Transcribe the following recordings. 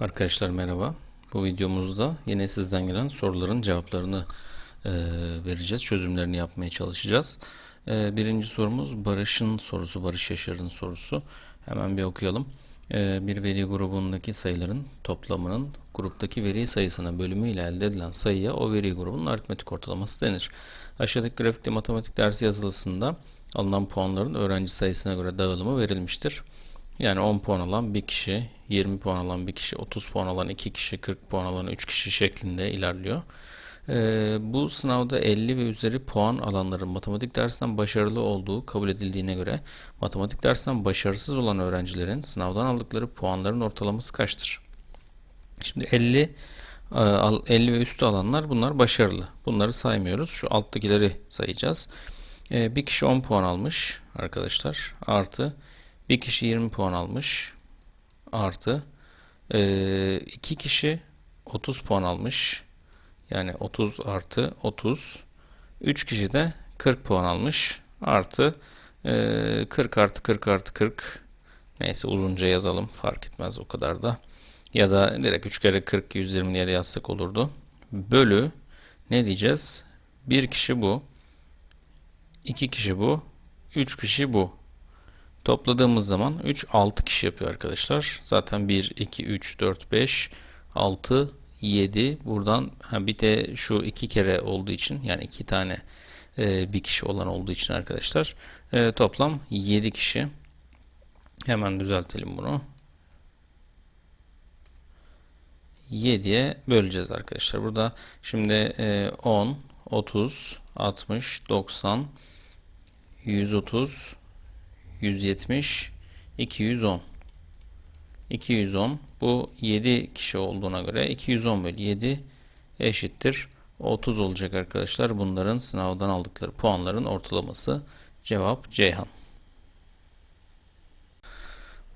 Arkadaşlar merhaba. Bu videomuzda yine sizden gelen soruların cevaplarını e, vereceğiz. Çözümlerini yapmaya çalışacağız. E, birinci sorumuz Barış'ın sorusu, Barış Yaşar'ın sorusu. Hemen bir okuyalım. E, bir veri grubundaki sayıların toplamının gruptaki veri sayısına bölümü ile elde edilen sayıya o veri grubunun aritmetik ortalaması denir. Aşağıdaki grafikte matematik dersi yazılısında alınan puanların öğrenci sayısına göre dağılımı verilmiştir. Yani 10 puan alan bir kişi, 20 puan alan bir kişi, 30 puan alan 2 kişi, 40 puan alan 3 kişi şeklinde ilerliyor. Ee, bu sınavda 50 ve üzeri puan alanların matematik dersinden başarılı olduğu kabul edildiğine göre matematik dersinden başarısız olan öğrencilerin sınavdan aldıkları puanların ortalaması kaçtır? Şimdi 50 e, al- 50 ve üstü alanlar bunlar başarılı. Bunları saymıyoruz. Şu alttakileri sayacağız. Ee, bir kişi 10 puan almış arkadaşlar. Artı bir kişi 20 puan almış. Artı ee, iki kişi 30 puan almış. Yani 30 artı 30. 3 kişi de 40 puan almış. Artı ee, 40 artı 40 artı 40. Neyse uzunca yazalım. Fark etmez o kadar da. Ya da direkt 3 kere 40 120 diye de yazsak olurdu. Bölü ne diyeceğiz? Bir kişi bu. iki kişi bu. Üç kişi bu. Topladığımız zaman 3 6 kişi yapıyor arkadaşlar. Zaten 1 2 3 4 5 6 7 buradan ha bir de şu iki kere olduğu için yani iki tane e, bir kişi olan olduğu için arkadaşlar e, toplam 7 kişi. Hemen düzeltelim bunu. 7'ye böleceğiz arkadaşlar. Burada şimdi e, 10, 30, 60, 90, 130, 170, 210. 210 bu 7 kişi olduğuna göre 210 bölü 7 eşittir 30 olacak arkadaşlar. Bunların sınavdan aldıkları puanların ortalaması cevap Ceyhan.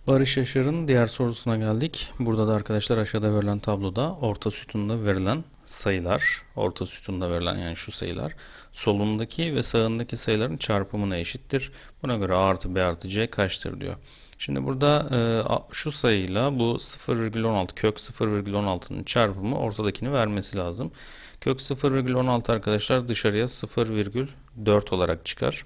Barış Yaşar'ın diğer sorusuna geldik. Burada da arkadaşlar aşağıda verilen tabloda orta sütunda verilen sayılar, orta sütunda verilen yani şu sayılar solundaki ve sağındaki sayıların çarpımına eşittir. Buna göre A artı B artı C kaçtır diyor. Şimdi burada e, şu sayıyla bu 0,16 kök 0,16'nın çarpımı ortadakini vermesi lazım. Kök 0,16 arkadaşlar dışarıya 0,4 olarak çıkar.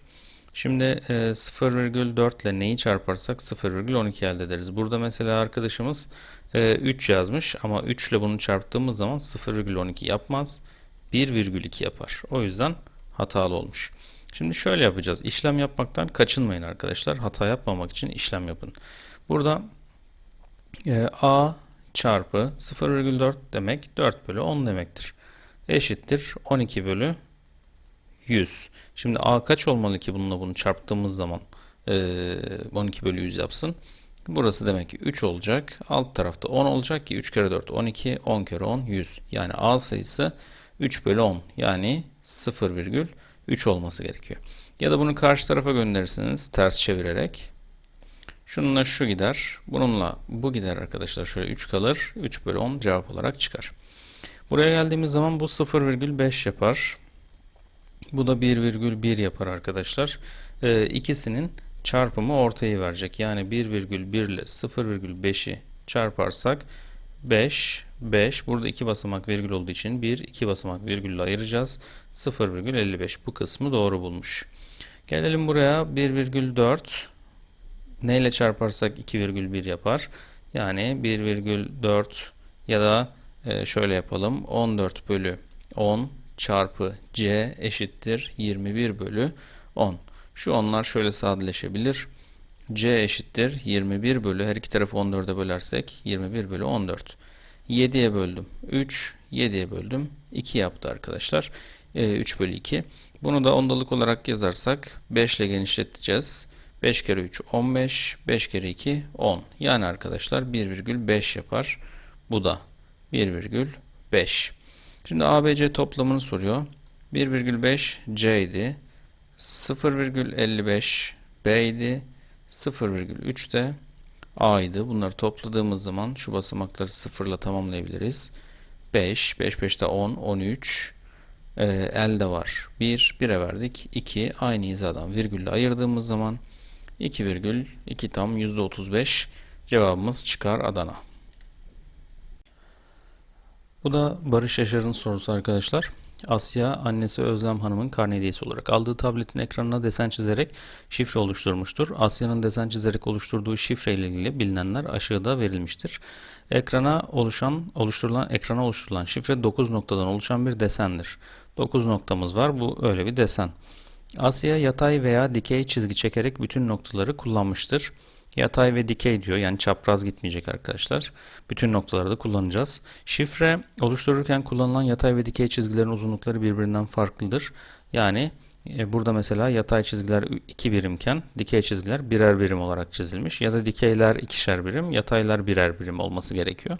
Şimdi e, 0,4 ile neyi çarparsak 0,12 elde ederiz. Burada mesela arkadaşımız e, 3 yazmış ama 3 ile bunu çarptığımız zaman 0,12 yapmaz. 1,2 yapar. O yüzden hatalı olmuş. Şimdi şöyle yapacağız. İşlem yapmaktan kaçınmayın arkadaşlar. Hata yapmamak için işlem yapın. Burada e, A çarpı 0,4 demek 4 bölü 10 demektir. Eşittir 12 bölü 100. Şimdi A kaç olmalı ki bununla bunu çarptığımız zaman e, 12 bölü 100 yapsın. Burası demek ki 3 olacak. Alt tarafta 10 olacak ki 3 kere 4 12, 10 kere 10 100. Yani A sayısı 3 bölü 10 yani 0,3 olması gerekiyor. Ya da bunu karşı tarafa gönderirsiniz ters çevirerek. Şununla şu gider. Bununla bu gider arkadaşlar. Şöyle 3 kalır. 3 bölü 10 cevap olarak çıkar. Buraya geldiğimiz zaman bu 0,5 yapar. Bu da 1,1 yapar arkadaşlar. Ee, ikisinin çarpımı ortayı verecek. Yani 1,1 ile 0,5'i çarparsak 5, 5. Burada iki basamak virgül olduğu için 1, 2 basamak virgülle ayıracağız. 0,55 bu kısmı doğru bulmuş. Gelelim buraya 1,4 neyle çarparsak 2,1 yapar. Yani 1,4 ya da e, şöyle yapalım. 14 bölü 10 çarpı c eşittir 21 bölü 10. Şu onlar şöyle sadeleşebilir. c eşittir 21 bölü her iki tarafı 14'e bölersek 21 bölü 14. 7'ye böldüm 3, 7'ye böldüm 2 yaptı arkadaşlar. E, 3 bölü 2. Bunu da ondalık olarak yazarsak 5 ile genişleteceğiz. 5 kere 3 15, 5 kere 2 10. Yani arkadaşlar 1,5 yapar. Bu da 1,5. Şimdi ABC toplamını soruyor. 1,5 C idi. 0,55 B idi. 0,3 de A idi. Bunları topladığımız zaman şu basamakları sıfırla tamamlayabiliriz. 5, 5, 5 de 10, 13. Ee, elde var. 1, 1'e verdik. 2, aynı hizadan virgülle ayırdığımız zaman 2,2 tam %35 cevabımız çıkar Adana. Bu da Barış Yaşar'ın sorusu arkadaşlar. Asya annesi Özlem Hanım'ın karne hediyesi olarak aldığı tabletin ekranına desen çizerek şifre oluşturmuştur. Asya'nın desen çizerek oluşturduğu şifre ile ilgili bilinenler aşağıda verilmiştir. Ekrana oluşan oluşturulan ekrana oluşturulan şifre 9 noktadan oluşan bir desendir. 9 noktamız var. Bu öyle bir desen. Asya yatay veya dikey çizgi çekerek bütün noktaları kullanmıştır. Yatay ve dikey diyor. Yani çapraz gitmeyecek arkadaşlar. Bütün noktaları da kullanacağız. Şifre oluştururken kullanılan yatay ve dikey çizgilerin uzunlukları birbirinden farklıdır. Yani e, burada mesela yatay çizgiler 2 birimken dikey çizgiler birer birim olarak çizilmiş. Ya da dikeyler ikişer birim, yataylar birer birim olması gerekiyor.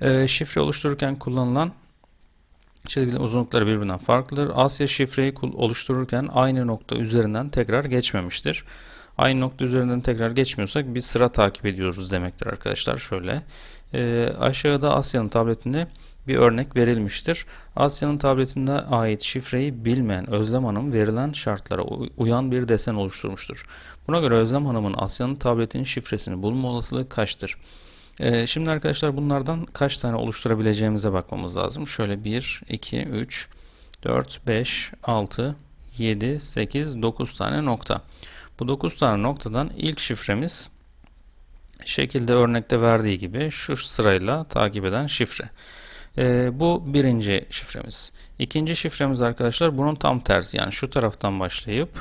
E, şifre oluştururken kullanılan çizgilerin uzunlukları birbirinden farklıdır. Asya şifreyi oluştururken aynı nokta üzerinden tekrar geçmemiştir. Aynı nokta üzerinden tekrar geçmiyorsak bir sıra takip ediyoruz demektir arkadaşlar. Şöyle e, aşağıda Asya'nın tabletinde bir örnek verilmiştir. Asya'nın tabletinde ait şifreyi bilmeyen Özlem Hanım verilen şartlara uyan bir desen oluşturmuştur. Buna göre Özlem Hanım'ın Asya'nın tabletinin şifresini bulma olasılığı kaçtır? Ee, şimdi arkadaşlar bunlardan kaç tane oluşturabileceğimize bakmamız lazım. Şöyle 1, 2, 3, 4, 5, 6, 7, 8, 9 tane nokta. Bu 9 tane noktadan ilk şifremiz şekilde örnekte verdiği gibi şu sırayla takip eden şifre. Ee, bu birinci şifremiz. İkinci şifremiz arkadaşlar bunun tam tersi. Yani şu taraftan başlayıp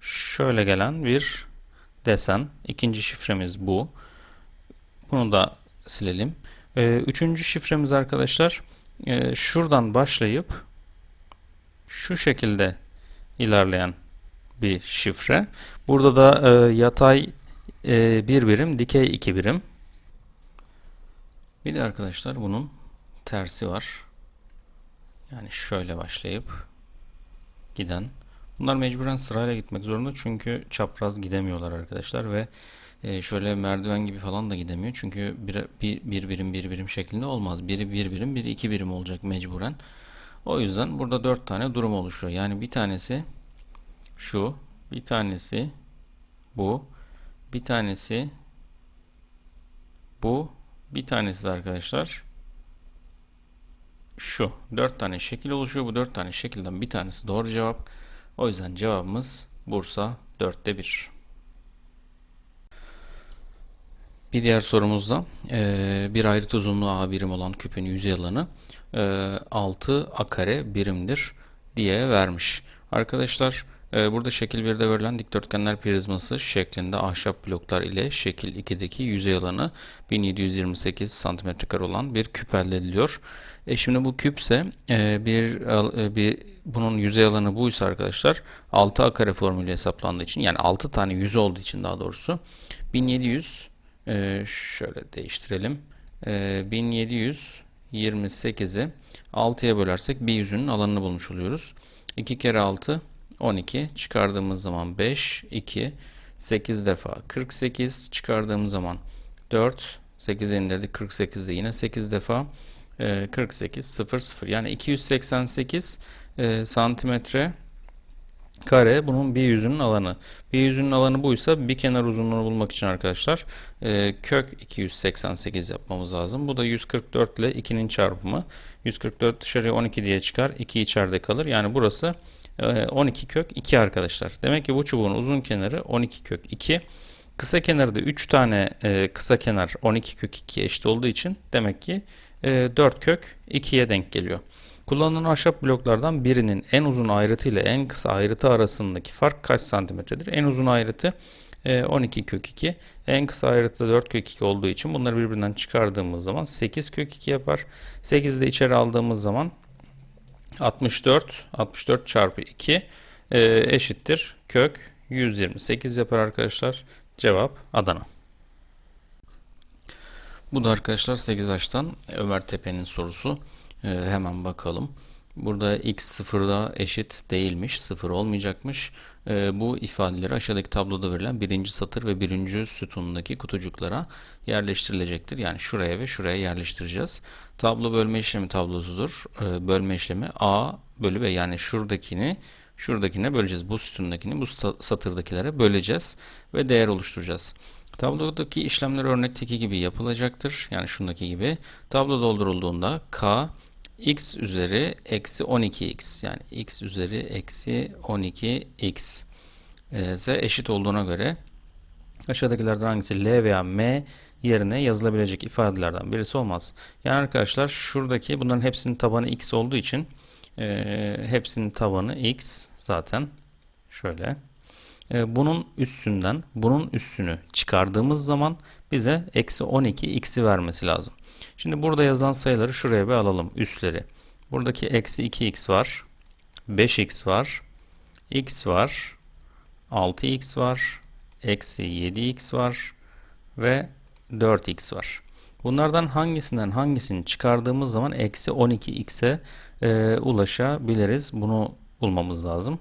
şöyle gelen bir desen. İkinci şifremiz bu. Bunu da silelim. Ee, üçüncü şifremiz arkadaşlar e, şuradan başlayıp şu şekilde ilerleyen bir şifre. Burada da e, yatay e, bir birim, dikey iki birim. Bir de arkadaşlar bunun tersi var. Yani şöyle başlayıp giden. Bunlar mecburen sırayla gitmek zorunda çünkü çapraz gidemiyorlar arkadaşlar ve e, şöyle merdiven gibi falan da gidemiyor. Çünkü bir, bir, bir birim bir birim şeklinde olmaz. Biri bir birim, biri iki birim olacak mecburen. O yüzden burada dört tane durum oluşuyor. Yani bir tanesi şu, bir tanesi bu, bir tanesi bu, bir tanesi arkadaşlar şu. Dört tane şekil oluşuyor. Bu dört tane şekilden bir tanesi doğru cevap. O yüzden cevabımız Bursa dörtte bir. Bir diğer sorumuzda e, bir ayrıt uzunluğu a birim olan küpün alanı e, 6 a kare birimdir diye vermiş. Arkadaşlar burada şekil 1'de verilen dikdörtgenler prizması şeklinde ahşap bloklar ile şekil 2'deki yüzey alanı 1728 cm olan bir küp elde ediliyor. E şimdi bu küpse e, bir, e, bir bunun yüzey alanı buysa arkadaşlar 6 a kare formülü hesaplandığı için yani 6 tane yüz olduğu için daha doğrusu 1700 e, şöyle değiştirelim. E, 1728'i 6'ya bölersek bir yüzünün alanını bulmuş oluyoruz. 2 kere 6 12 çıkardığımız zaman 5 2 8 defa 48 çıkardığımız zaman 4 8'e indirdik 48 de yine 8 defa 48 0 0 yani 288 e, santimetre kare bunun bir yüzünün alanı. Bir yüzünün alanı buysa bir kenar uzunluğunu bulmak için arkadaşlar e, kök 288 yapmamız lazım. Bu da 144 ile 2'nin çarpımı. 144 dışarıya 12 diye çıkar. 2 içeride kalır. Yani burası 12 kök 2 arkadaşlar. Demek ki bu çubuğun uzun kenarı 12 kök 2. Kısa kenarı da 3 tane e, kısa kenar 12 kök 2 eşit olduğu için demek ki e, 4 kök 2'ye denk geliyor. Kullanılan ahşap bloklardan birinin en uzun ayrıtı ile en kısa ayrıtı arasındaki fark kaç santimetredir? En uzun ayrıtı 12 e, kök 2. En kısa ayrıtı 4 kök 2 olduğu için bunları birbirinden çıkardığımız zaman 8 kök 2 yapar. 8'i de içeri aldığımız zaman 64 64 çarpı 2 e, eşittir kök 128 yapar arkadaşlar. Cevap Adana. Bu da arkadaşlar 8 açtan Ömer Tepe'nin sorusu. Ee, hemen bakalım. Burada x sıfırda eşit değilmiş, sıfır olmayacakmış. Ee, bu ifadeleri aşağıdaki tabloda verilen birinci satır ve birinci sütundaki kutucuklara yerleştirilecektir. Yani şuraya ve şuraya yerleştireceğiz. Tablo bölme işlemi tablosudur. Ee, bölme işlemi a bölü b yani şuradakini şuradakine böleceğiz. Bu sütundakini bu satırdakilere böleceğiz ve değer oluşturacağız. Tablodaki işlemler örnekteki gibi yapılacaktır. Yani şundaki gibi. Tablo doldurulduğunda k x üzeri eksi 12x yani x üzeri eksi 12x e, ise eşit olduğuna göre aşağıdakilerden hangisi L veya M yerine yazılabilecek ifadelerden birisi olmaz. Yani arkadaşlar şuradaki bunların hepsinin tabanı x olduğu için e, hepsinin tabanı x zaten şöyle. E, bunun üstünden bunun üstünü çıkardığımız zaman bize eksi 12 x'i vermesi lazım. Şimdi burada yazılan sayıları şuraya bir alalım üstleri. Buradaki eksi 2x var. 5x var. x var. 6x var. Eksi 7x var. Ve 4x var. Bunlardan hangisinden hangisini çıkardığımız zaman eksi 12x'e e, ulaşabiliriz. Bunu bulmamız lazım.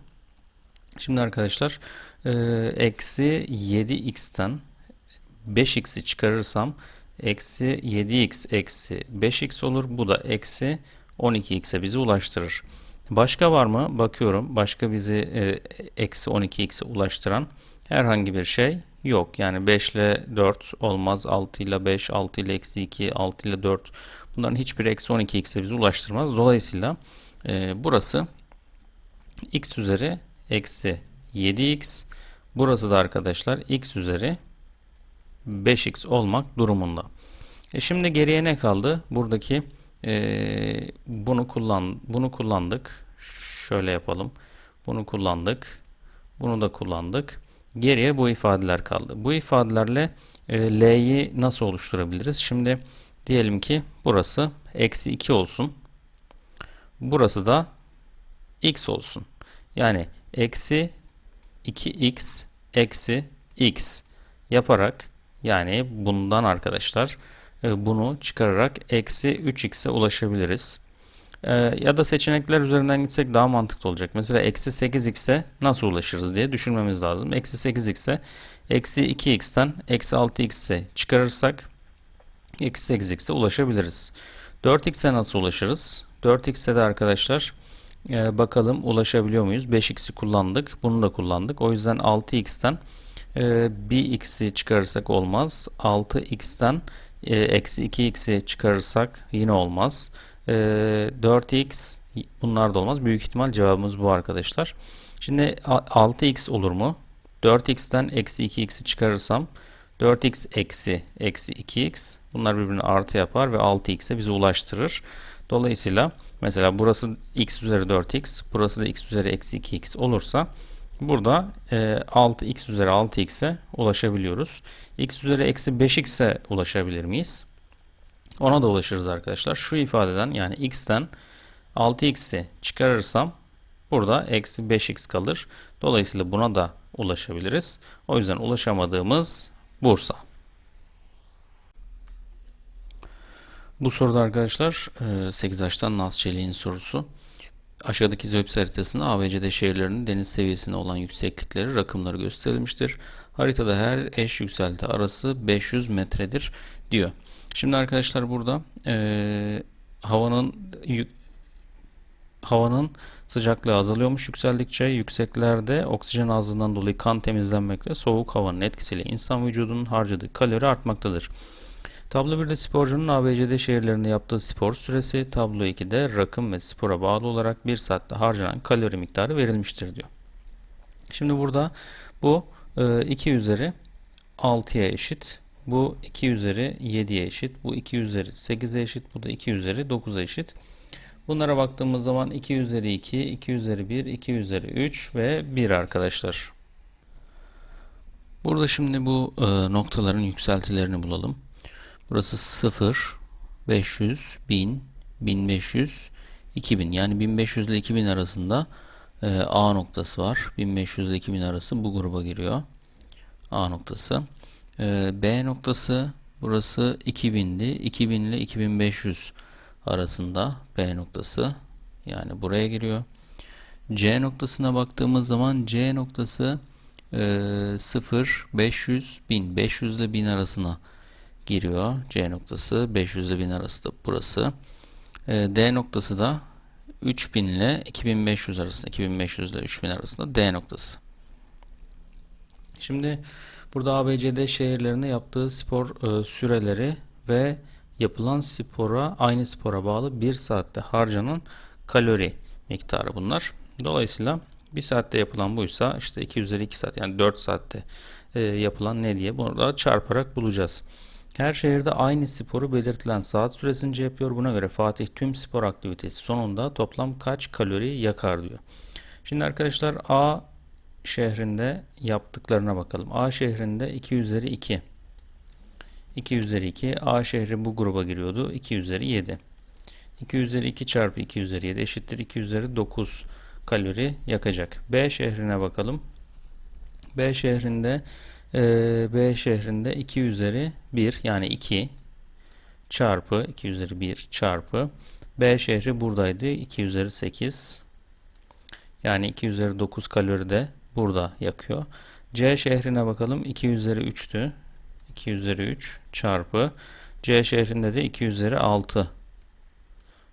Şimdi arkadaşlar e, eksi 7x'ten 5x'i çıkarırsam eksi 7x eksi 5x olur. Bu da eksi 12x'e bizi ulaştırır. Başka var mı? Bakıyorum. Başka bizi e, eksi 12x'e ulaştıran herhangi bir şey yok. Yani 5 ile 4 olmaz. 6 ile 5, 6 ile eksi 2, 6 ile 4. Bunların hiçbir eksi 12x'e bizi ulaştırmaz. Dolayısıyla e, burası x üzeri eksi 7x. Burası da arkadaşlar x üzeri 5x olmak durumunda. E şimdi geriye ne kaldı? Buradaki e, bunu kullan bunu kullandık. Şöyle yapalım. Bunu kullandık. Bunu da kullandık. Geriye bu ifadeler kaldı. Bu ifadelerle e, L'yi nasıl oluşturabiliriz? Şimdi diyelim ki burası eksi 2 olsun. Burası da x olsun. Yani eksi 2x eksi x yaparak yani bundan arkadaşlar e, bunu çıkararak eksi 3x'e ulaşabiliriz. E, ya da seçenekler üzerinden gitsek daha mantıklı olacak. Mesela eksi 8x'e nasıl ulaşırız diye düşünmemiz lazım. Eksi 8x'e eksi 2x'ten eksi 6x'e çıkarırsak eksi 8x'e ulaşabiliriz. 4x'e nasıl ulaşırız? 4x'e de arkadaşlar e, bakalım ulaşabiliyor muyuz? 5x'i kullandık. Bunu da kullandık. O yüzden 6x'ten e, bir x'i çıkarırsak olmaz. 6x'ten e, eksi 2x'i çıkarırsak yine olmaz. E, 4x bunlar da olmaz. Büyük ihtimal cevabımız bu arkadaşlar. Şimdi 6x olur mu? 4x'ten eksi 2x'i çıkarırsam 4x eksi eksi 2x bunlar birbirine artı yapar ve 6x'e bizi ulaştırır. Dolayısıyla mesela burası x üzeri 4x burası da x üzeri eksi 2x olursa burada e, 6x üzeri 6x'e ulaşabiliyoruz. x üzeri eksi 5x'e ulaşabilir miyiz? Ona da ulaşırız arkadaşlar. Şu ifadeden yani x'ten 6x'i çıkarırsam burada eksi 5x kalır. Dolayısıyla buna da ulaşabiliriz. O yüzden ulaşamadığımız Bursa. Bu soruda arkadaşlar 8 H'tan Naz Çelik'in sorusu. Aşağıdaki Zöps haritasında ABCD şehirlerinin deniz seviyesine olan yükseklikleri rakımları gösterilmiştir. Haritada her eş yükselti arası 500 metredir diyor. Şimdi arkadaşlar burada e, havanın havanın sıcaklığı azalıyormuş yükseldikçe yükseklerde oksijen azlığından dolayı kan temizlenmekte soğuk havanın etkisiyle insan vücudunun harcadığı kalori artmaktadır. Tablo 1'de sporcunun ABCD şehirlerinde yaptığı spor süresi, tablo 2'de rakım ve spora bağlı olarak 1 saatte harcanan kalori miktarı verilmiştir diyor. Şimdi burada bu 2 e, üzeri 6'ya eşit. Bu 2 üzeri 7'ye eşit. Bu 2 üzeri 8'e eşit. Bu da 2 üzeri 9'a eşit. Bunlara baktığımız zaman 2 üzeri 2, 2 üzeri 1, 2 üzeri 3 ve 1 arkadaşlar. Burada şimdi bu e, noktaların yükseltilerini bulalım. Burası 0, 500, 1000, 1500, 2000. Yani 1500 ile 2000 arasında e, A noktası var. 1500 ile 2000 arası bu gruba giriyor. A noktası. E, B noktası burası 2000'di. 2000 ile 2500 arasında B noktası yani buraya giriyor. C noktasına baktığımız zaman C noktası e, 0, 500, 1000. 500 ile 1000 arasına giriyor. C noktası 500 ile 1000 arası da burası. E, D noktası da 3000 ile 2500 arasında, 2500 ile 3000 arasında D noktası. Şimdi Burada ABCD şehirlerinde yaptığı spor e, süreleri ve yapılan spora aynı spora bağlı 1 saatte harcanan kalori miktarı bunlar. Dolayısıyla 1 saatte yapılan buysa işte 2 üzeri 2 saat yani 4 saatte e, yapılan ne diye burada çarparak bulacağız. Her şehirde aynı sporu belirtilen saat süresince yapıyor. Buna göre Fatih tüm spor aktivitesi sonunda toplam kaç kalori yakar diyor. Şimdi arkadaşlar A şehrinde yaptıklarına bakalım. A şehrinde 2 üzeri 2. 2 üzeri 2. A şehri bu gruba giriyordu. 2 üzeri 7. 2 üzeri 2 çarpı 2 üzeri 7 eşittir 2 üzeri 9 kalori yakacak. B şehrine bakalım. B şehrinde B şehrinde 2 üzeri 1 yani 2 çarpı 2 üzeri 1 çarpı B şehri buradaydı 2 üzeri 8 yani 2 üzeri 9 kalori de burada yakıyor. C şehrine bakalım 2 üzeri 3'tü 2 üzeri 3 çarpı C şehrinde de 2 üzeri 6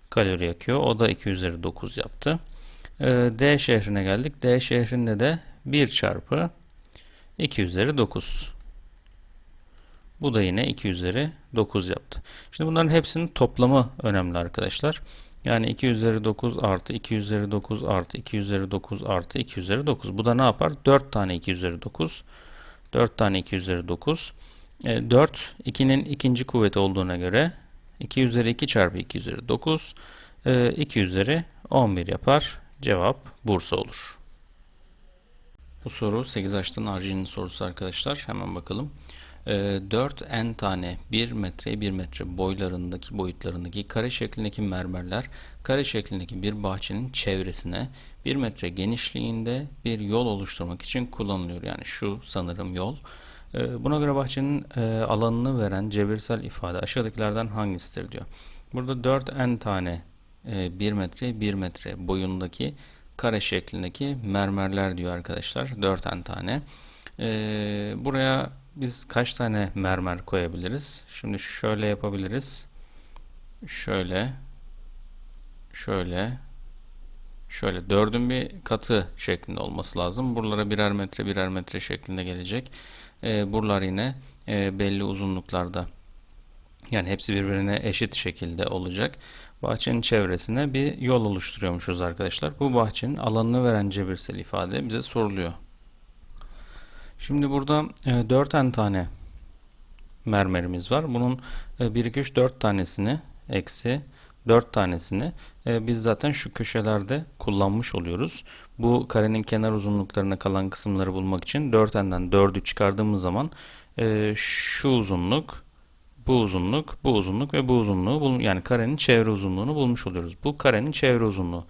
kalori yakıyor. O da 2 üzeri 9 yaptı. Ee, D şehrine geldik. D şehrinde de 1 çarpı 2 üzeri 9. Bu da yine 2 üzeri 9 yaptı. Şimdi bunların hepsinin toplamı önemli arkadaşlar. Yani 2 üzeri 9 artı 2 üzeri 9 artı 2 üzeri 9 artı 2 üzeri 9. Bu da ne yapar? 4 tane 2 üzeri 9. 4 tane 2 üzeri 9. E, 4 2'nin ikinci kuvveti olduğuna göre 2 üzeri 2 çarpı 2 üzeri 9 e, 2 üzeri 11 yapar. Cevap Bursa olur. Bu soru 8 açtığın harcının sorusu arkadaşlar. Hemen bakalım. E, 4 n tane 1 metre 1 metre boylarındaki boyutlarındaki kare şeklindeki mermerler kare şeklindeki bir bahçenin çevresine 1 metre genişliğinde bir yol oluşturmak için kullanılıyor. Yani şu sanırım yol. E, buna göre bahçenin e, alanını veren cebirsel ifade aşağıdakilerden hangisidir diyor. Burada 4 n tane 1 metre 1 metre boyundaki kare şeklindeki mermerler diyor arkadaşlar. 4 n tane. Ee, buraya biz kaç tane mermer koyabiliriz? Şimdi şöyle yapabiliriz. Şöyle. Şöyle. Şöyle dördün bir katı şeklinde olması lazım. Buralara birer metre birer metre şeklinde gelecek. Ee, buralar yine e, belli uzunluklarda. Yani hepsi birbirine eşit şekilde olacak. Bahçenin çevresine bir yol oluşturuyormuşuz arkadaşlar. Bu bahçenin alanını veren cebirsel ifade bize soruluyor. Şimdi burada e, 4 tane mermerimiz var. Bunun e, 1, 2, 3, 4 tanesini eksi 4 tanesini e, biz zaten şu köşelerde kullanmış oluyoruz. Bu karenin kenar uzunluklarına kalan kısımları bulmak için 4n'den 4'ü çıkardığımız zaman e, şu uzunluk bu uzunluk, bu uzunluk ve bu uzunluğu yani karenin çevre uzunluğunu bulmuş oluyoruz. Bu karenin çevre uzunluğu.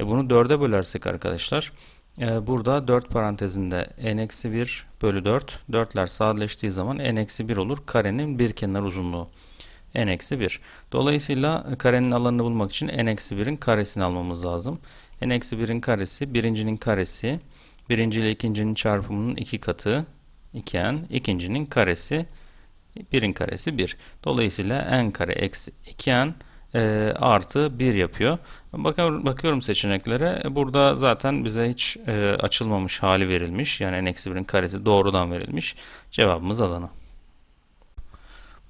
E bunu 4'e bölersek arkadaşlar e, burada 4 parantezinde n-1 bölü 4. 4'ler sadeleştiği zaman n-1 olur. Karenin bir kenar uzunluğu. n-1. Dolayısıyla karenin alanını bulmak için n-1'in karesini almamız lazım. n-1'in karesi birincinin karesi. Birinci ile ikincinin çarpımının iki katı iken ikincinin karesi 1'in karesi 1. Dolayısıyla n kare eksi 2n e, artı 1 yapıyor. Bakıyorum, bakıyorum seçeneklere. Burada zaten bize hiç e, açılmamış hali verilmiş. Yani n eksi 1'in karesi doğrudan verilmiş. Cevabımız Adana.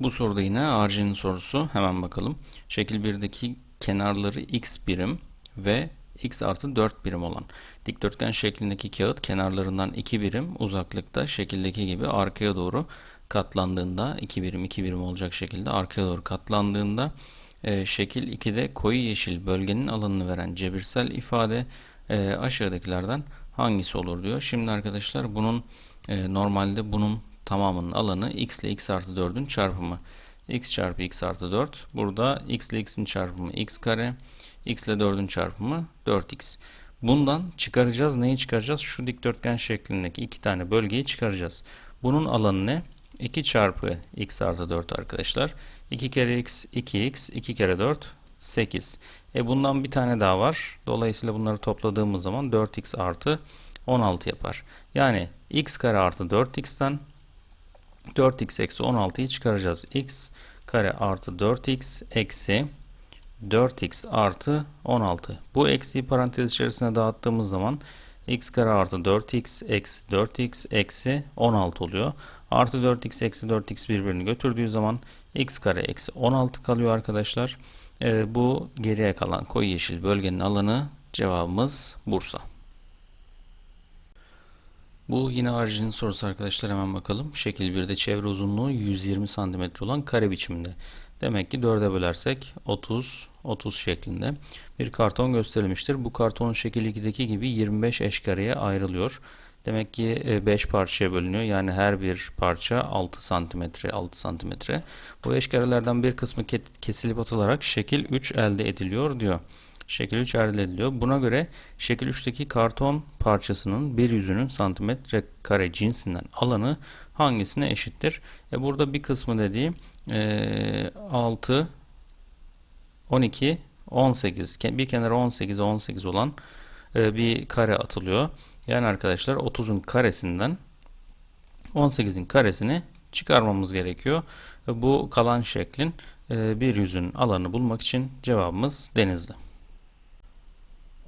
Bu soruda yine harcının sorusu. Hemen bakalım. Şekil 1'deki kenarları x birim ve x artı 4 birim olan dikdörtgen şeklindeki kağıt kenarlarından 2 birim uzaklıkta şekildeki gibi arkaya doğru katlandığında 2 birim 2 birim olacak şekilde arkaya doğru katlandığında e, şekil 2'de koyu yeşil bölgenin alanını veren cebirsel ifade e, aşağıdakilerden hangisi olur diyor. Şimdi arkadaşlar bunun e, normalde bunun tamamının alanı x ile x artı 4'ün çarpımı. x çarpı x artı 4. Burada x ile x'in çarpımı x kare. x ile 4'ün çarpımı 4x. Bundan çıkaracağız. Neyi çıkaracağız? Şu dikdörtgen şeklindeki iki tane bölgeyi çıkaracağız. Bunun alanı ne? 2 çarpı x artı 4 arkadaşlar. 2 kere x 2x 2 kere 4 8. E bundan bir tane daha var. Dolayısıyla bunları topladığımız zaman 4x artı 16 yapar. Yani x kare artı 4x'ten 4x eksi 16'yı çıkaracağız. x kare artı 4x eksi 4x artı 16. Bu eksiği parantez içerisine dağıttığımız zaman x kare artı 4x eksi 4x eksi 16 oluyor. Artı 4x eksi 4x birbirini götürdüğü zaman x kare eksi 16 kalıyor arkadaşlar. Ee, bu geriye kalan koyu yeşil bölgenin alanı cevabımız Bursa. Bu yine haricinin sorusu arkadaşlar hemen bakalım. Şekil 1'de çevre uzunluğu 120 cm olan kare biçiminde. Demek ki 4'e bölersek 30 30 şeklinde bir karton gösterilmiştir. Bu karton şekil 2'deki gibi 25 eş kareye ayrılıyor. Demek ki 5 parçaya bölünüyor. Yani her bir parça 6 santimetre 6 santimetre. Bu eş karelerden bir kısmı kesilip atılarak şekil 3 elde ediliyor diyor. Şekil 3 elde ediliyor. Buna göre şekil 3'teki karton parçasının bir yüzünün santimetre kare cinsinden alanı hangisine eşittir? E burada bir kısmı dediği e, 6 12 18 bir kenara 18 18 olan e, bir kare atılıyor. Yani arkadaşlar 30'un karesinden 18'in karesini çıkarmamız gerekiyor. Bu kalan şeklin e, bir yüzün alanını bulmak için cevabımız denizli.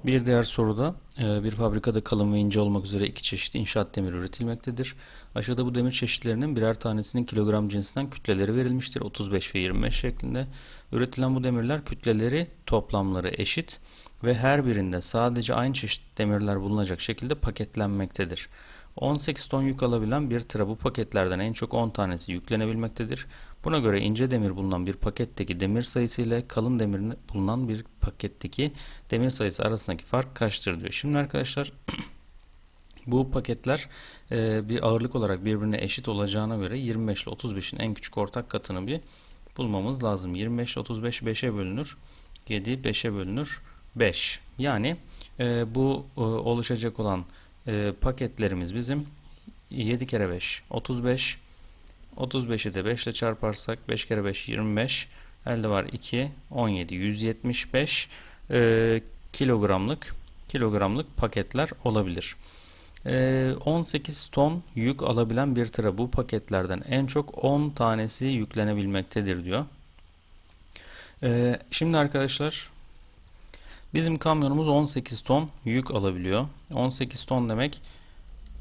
Bir diğer soruda e, bir fabrikada kalın ve ince olmak üzere iki çeşit inşaat demiri üretilmektedir. Aşağıda bu demir çeşitlerinin birer tanesinin kilogram cinsinden kütleleri verilmiştir. 35 ve 25 şeklinde. Üretilen bu demirler kütleleri toplamları eşit ve her birinde sadece aynı çeşit demirler bulunacak şekilde paketlenmektedir. 18 ton yük alabilen bir tıra bu paketlerden en çok 10 tanesi yüklenebilmektedir. Buna göre ince demir bulunan bir paketteki demir sayısı ile kalın demir bulunan bir paketteki demir sayısı arasındaki fark kaçtır diyor. Şimdi arkadaşlar bu paketler e, bir ağırlık olarak birbirine eşit olacağına göre 25 ile 35'in en küçük ortak katını bir bulmamız lazım. 25 ile 35 5'e bölünür. 7 5'e bölünür. 5. Yani e, bu e, oluşacak olan e, paketlerimiz bizim 7 kere 5 35 35'i de 5 ile çarparsak 5 kere 5 25 elde var 2 17 175 e, kilogramlık kilogramlık paketler olabilir. E, 18 ton yük alabilen bir tıra bu paketlerden en çok 10 tanesi yüklenebilmektedir diyor. E, şimdi arkadaşlar bizim kamyonumuz 18 ton yük alabiliyor. 18 ton demek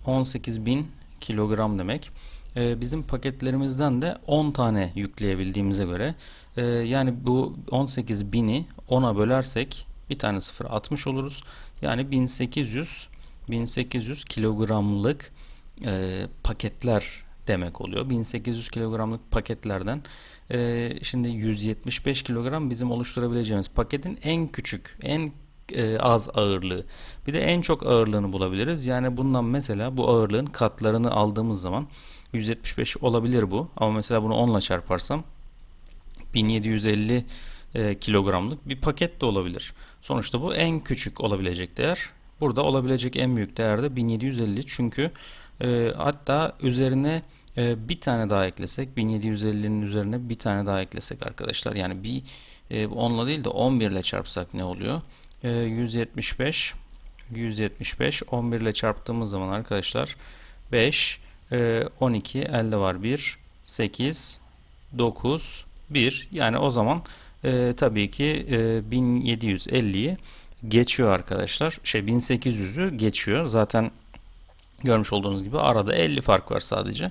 18 bin kilogram demek. Ee, bizim paketlerimizden de 10 tane yükleyebildiğimize göre e, yani bu 18 bini 10'a bölersek bir tane sıfır atmış oluruz. Yani 1800 1800 kilogramlık e, paketler demek oluyor. 1800 kilogramlık paketlerden e, şimdi 175 kilogram bizim oluşturabileceğimiz paketin en küçük, en e, az ağırlığı. Bir de en çok ağırlığını bulabiliriz. Yani bundan mesela bu ağırlığın katlarını aldığımız zaman 175 olabilir bu. Ama mesela bunu 10 ile çarparsam 1750 e, kilogramlık bir paket de olabilir. Sonuçta bu en küçük olabilecek değer. Burada olabilecek en büyük değer de 1750. Çünkü e, hatta üzerine e, bir tane daha eklesek 1750'nin üzerine bir tane daha eklesek arkadaşlar. Yani bir e, 10 ile değil de 11 ile çarpsak ne oluyor? E, 175 175 11 ile çarptığımız zaman arkadaşlar 5 12 elde var 1 8 9 1 yani o zaman e, tabii ki e, 1750'yi geçiyor arkadaşlar. Şey 1800'ü geçiyor. Zaten görmüş olduğunuz gibi arada 50 fark var sadece.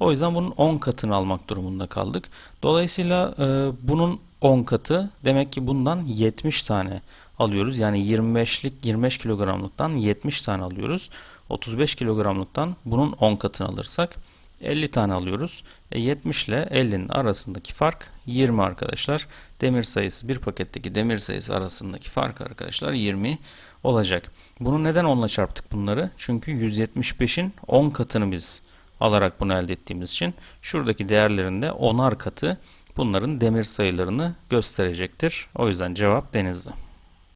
O yüzden bunun 10 katını almak durumunda kaldık. Dolayısıyla e, bunun 10 katı demek ki bundan 70 tane alıyoruz. Yani 25'lik 25 kilogramlıktan 70 tane alıyoruz. 35 kilogramlıktan bunun 10 katını alırsak 50 tane alıyoruz. E 70 ile 50'nin arasındaki fark 20 arkadaşlar. Demir sayısı bir paketteki demir sayısı arasındaki fark arkadaşlar 20 olacak. Bunu neden 10 ile çarptık bunları? Çünkü 175'in 10 katını biz alarak bunu elde ettiğimiz için şuradaki değerlerinde 10'ar katı bunların demir sayılarını gösterecektir. O yüzden cevap denizli.